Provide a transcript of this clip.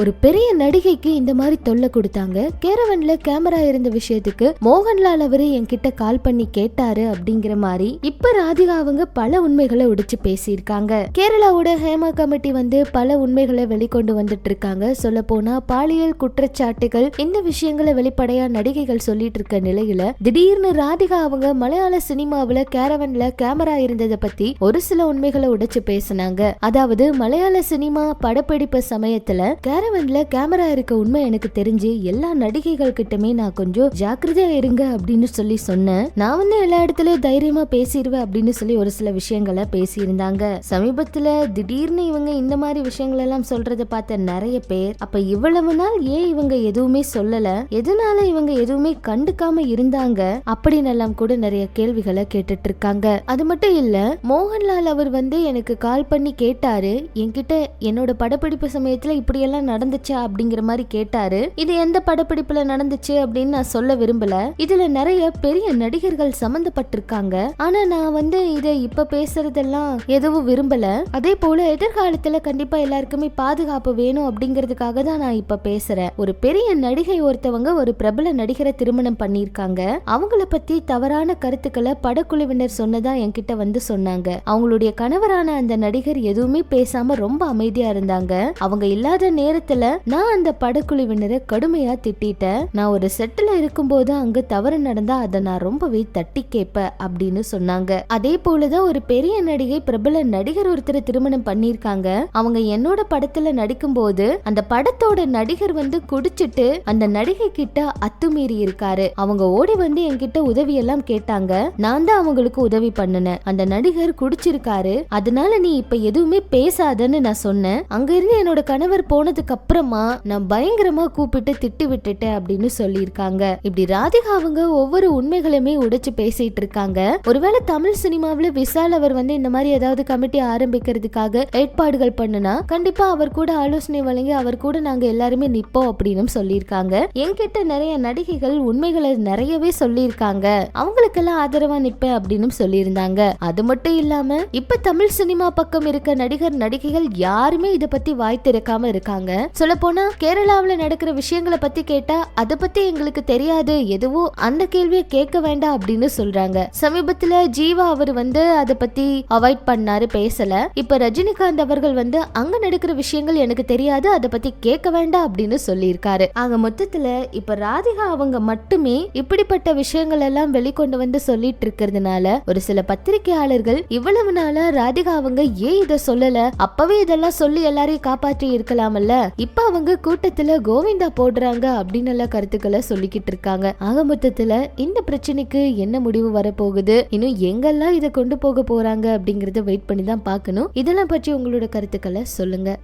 ஒரு பெரிய நடிகைக்கு இந்த மாதிரி தொல்லை கொடுத்தாங்க. கேரவன்ல கேமரா இருந்த விஷயத்துக்கு மோகன்லால் அவரு என்கிட்ட கால் பண்ணி கேட்டாரு அப்படிங்கிற மாதிரி இப்ப ராதிகா அவங்க பல உண்மைகளை உடைச்சு பேசியிருக்காங்க. கேரளாவோட ஹேமா கமிட்டி வந்து பல உண்மைகளை வெளிக்கொண்டு வந்துட்டு இருக்காங்க சொல்ல போனா பாலியல் குற்றச்சாட்டுகள் இந்த விஷயங்களை வெளிப்படையா நடிகைகள் சொல்லிட்டு இருக்க நிலையில திடீர்னு ராதிகா அவங்க மலையாள சினிமாவுல கேரவன்ல கேமரா இருந்ததை பத்தி ஒரு சில உண்மைகளை உடைச்சு பேசினாங்க. அதாவது மலையாள சினிமா படப்பிடிப்பு சமயத்துல கேரவன் கேரவன்ல கேமரா இருக்க உண்மை எனக்கு தெரிஞ்சு எல்லா நடிகைகள் கிட்டமே நான் கொஞ்சம் ஜாக்கிரதையா இருங்க அப்படின்னு சொல்லி சொன்னேன். நான் வந்து எல்லா இடத்துலயும் தைரியமா பேசிடுவேன் அப்படின்னு சொல்லி ஒரு சில விஷயங்களை பேசியிருந்தாங்க. சமீபத்துல திடீர்னு இவங்க இந்த மாதிரி விஷயங்கள் எல்லாம் சொல்றத பார்த்த நிறைய பேர் அப்ப இவ்வளவு நாள் ஏன் இவங்க எதுவுமே சொல்லல? எதனால இவங்க எதுவுமே கண்டுக்காம இருந்தாங்க? அப்படின்னு எல்லாம் கூட நிறைய கேள்விகளை கேட்டுட்டு இருக்காங்க. அது மட்டும் இல்ல மோகன்லால் அவர் வந்து எனக்கு கால் பண்ணி கேட்டாரு. என்கிட்ட என்னோட படப்பிடிப்பு சமயத்துல இப்படியெல்லாம் நடந்துச்சா அப்படிங்கிற மாதிரி கேட்டாரு. இது எந்த படப்பிடிப்புல நடந்துச்சு அப்படின்னு நான் சொல்ல விரும்பல. இதுல நிறைய பெரிய நடிகர்கள் சம்பந்தப்பட்டிருக்காங்க. ஆனா நான் வந்து இதை இப்ப பேசுறதெல்லாம் எதுவும் விரும்பல. அதே போல எதிர்காலத்துல கண்டிப்பா எல்லாருக்குமே பாதுகாப்பு வேணும் அப்படிங்கறதுக்காக தான் நான் இப்ப பேசுறேன். ஒரு பெரிய நடிகை ஒருத்தவங்க ஒரு பிரபல நடிகரை திருமணம் பண்ணியிருக்காங்க. அவங்கள பத்தி தவறான கருத்துக்களை படக்குழுவினர் சொன்னதா என்கிட்ட வந்து சொன்னாங்க. அவங்களுடைய கணவரான அந்த நடிகர் எதுவுமே பேசாம ரொம்ப அமைதியா இருந்தாங்க. அவங்க இல்லாத நேரத்துல நான் அந்த படக்குழுவினரை கடுமையா திட்டிட்டேன். நான் ஒரு செட்டில் இருக்கும்போது அங்க தவறு நடந்தா அதை நான் ரொம்பவே தட்டி கேட்பேன் அப்படின்னு சொன்னாங்க. அதே போலதான் ஒரு பெரிய நடிகை பிரபல நடிகர் ஒருத்தரை திருமணம் பண்ணிருக்காங்க அவங்க என்னோட படத்துல நடிக்கும்போது அந்த படத்தோட நடிகர் வந்து குடிச்சிட்டு அந்த நடிகை கிட்ட அத்துமீறி இருக்காரு. அவங்க ஓடி வந்து என்கிட்ட உதவி எல்லாம் கேட்டாங்க. நான் தான் அவங்களுக்கு உதவி பண்ணுனேன். அந்த நடிகர் குடிச்சிருக்காரு. அதனால நீ இப்ப எதுவுமே பேசாதன்னு நான் சொன்னேன். அங்க இருந்து என்னோட கணவர் போனதுக்கு அதுக்கப்புறமா நான் பயங்கரமா கூப்பிட்டு திட்டி விட்டுட்டேன் அப்படின்னு சொல்லியிருக்காங்க. இப்படி ராதிகா அவங்க ஒவ்வொரு உண்மைகளுமே உடைச்சு பேசிட்டு இருக்காங்க. ஒருவேளை தமிழ் சினிமாவில் விசால் அவர் வந்து இந்த மாதிரி ஏதாவது கமிட்டி ஆரம்பிக்கிறதுக்காக ஏற்பாடுகள் பண்ணுனா கண்டிப்பா அவர் கூட ஆலோசனை வழங்கி அவர் கூட நாங்க எல்லாருமே நிப்போம் அப்படின்னு சொல்லியிருக்காங்க. என்கிட்ட நிறைய நடிகைகள் உண்மைகளை நிறையவே சொல்லியிருக்காங்க. அவங்களுக்கெல்லாம் ஆதரவா நிப்பேன் அப்படின்னு சொல்லியிருந்தாங்க. அது மட்டும் இல்லாம இப்ப தமிழ் சினிமா பக்கம் இருக்க நடிகர் நடிகைகள் யாருமே இத பத்தி வாய் திறக்காம இருக்காங்க. சொல்ல போனா கேரளாவுல நடக்கிற விஷயங்களை பத்தி கேட்டா அத பத்தி எங்களுக்கு தெரியாது. எதுவும் அந்த கேள்வியை கேட்க வேண்டாம் அப்படின்னு சொல்றாங்க. சமீபத்துல ஜீவா அவர் வந்து அதை பத்தி அவாய்ட் பண்ணாரு பேசல. இப்ப ரஜினிகாந்த் அவர்கள் வந்து அங்க நடக்கிற விஷயங்கள் எனக்கு தெரியாது அதை பத்தி கேட்க வேண்டாம் அப்படின்னு சொல்லியிருக்காரு. ஆக மொத்தத்துல இப்ப ராதிகா அவங்க மட்டுமே இப்படிப்பட்ட விஷயங்கள் எல்லாம் வெளிக்கொண்டு வந்து சொல்லிட்டு இருக்கிறதுனால ஒரு சில பத்திரிகையாளர்கள் இவ்வளவு நாளா ராதிகா அவங்க ஏன் இதை சொல்லல? அப்பவே இதெல்லாம் சொல்லி எல்லாரையும் காப்பாற்றி இருக்கலாம்ல இப்ப அவங்க கூட்டத்துல கோவிந்தா போடுறாங்க அப்படின்னு எல்லாம் கருத்துக்களை சொல்லிக்கிட்டு இருக்காங்க. ஆக மொத்தத்துல இந்த பிரச்சனைக்கு என்ன முடிவு வரப்போகுது? இன்னும் எங்கெல்லாம் இதை கொண்டு போக போறாங்க அப்படிங்கறத வெயிட் பண்ணி தான் பார்க்கணும். இதெல்லாம் பற்றி உங்களோட கருத்துக்களை சொல்லுங்க.